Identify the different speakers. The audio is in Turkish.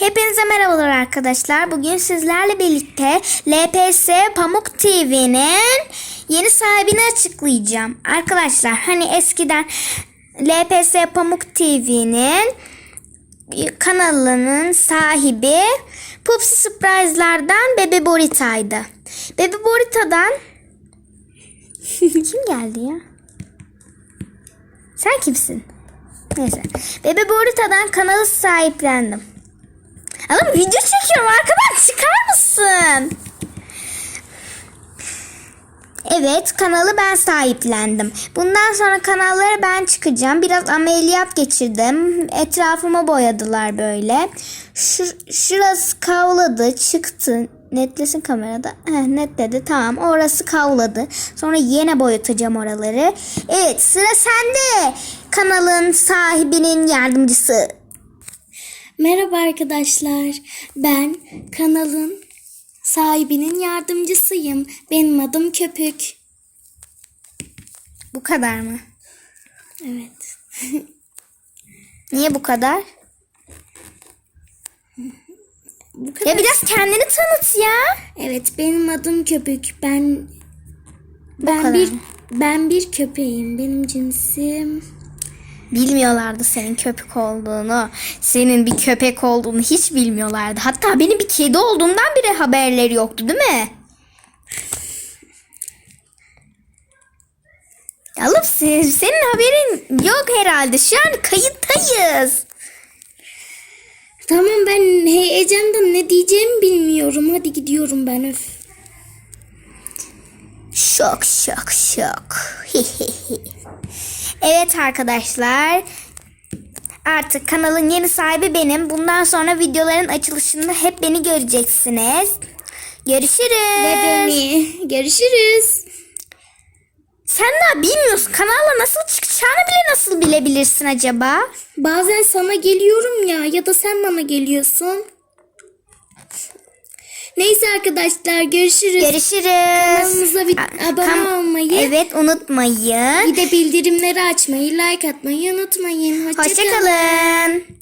Speaker 1: Hepinize merhabalar arkadaşlar. Bugün sizlerle birlikte LPS Pamuk TV'nin yeni sahibini açıklayacağım. Arkadaşlar hani eskiden LPS Pamuk TV'nin kanalının sahibi Pupsi Surprise'lardan Bebe Borita'ydı. Bebe Borita'dan kim geldi ya? Sen kimsin? Neyse. Bebe Borita'dan kanalı sahiplendim. Ama video çekiyorum arkadan çıkar mısın? Evet kanalı ben sahiplendim. Bundan sonra kanallara ben çıkacağım. Biraz ameliyat geçirdim. Etrafıma boyadılar böyle. Şur- şurası kavladı çıktı. Netlesin kamerada. Heh, netledi tamam orası kavladı. Sonra yine boyatacağım oraları. Evet sıra sende. Kanalın sahibinin yardımcısı.
Speaker 2: Merhaba arkadaşlar. Ben kanalın sahibinin yardımcısıyım. Benim adım Köpük.
Speaker 1: Bu kadar mı?
Speaker 2: Evet.
Speaker 1: Niye bu kadar?
Speaker 2: Bu kadar.
Speaker 1: Ya biraz kendini tanıt ya.
Speaker 2: Evet, benim adım Köpük. Ben ben bir ben bir köpeğim. Benim cinsim
Speaker 1: Bilmiyorlardı senin köpek olduğunu. Senin bir köpek olduğunu hiç bilmiyorlardı. Hatta benim bir kedi olduğumdan bile haberleri yoktu değil mi? Alıp se- senin haberin yok herhalde. Şu an kayıttayız.
Speaker 2: Tamam ben heyecandan ne diyeceğimi bilmiyorum. Hadi gidiyorum ben öf.
Speaker 1: Şok şok şok. evet arkadaşlar. Artık kanalın yeni sahibi benim. Bundan sonra videoların açılışında hep beni göreceksiniz. Görüşürüz.
Speaker 2: Ve beni. Görüşürüz.
Speaker 1: Sen daha bilmiyorsun. Kanalla nasıl çıkacağını bile nasıl bilebilirsin acaba?
Speaker 2: Bazen sana geliyorum ya ya da sen bana geliyorsun. Neyse arkadaşlar görüşürüz.
Speaker 1: Görüşürüz.
Speaker 2: Kanalımıza bir abone olmayı,
Speaker 1: Evet unutmayın.
Speaker 2: bir de bildirimleri açmayı, like atmayı unutmayın. Hoşça kalın.
Speaker 1: Hoşçakalın.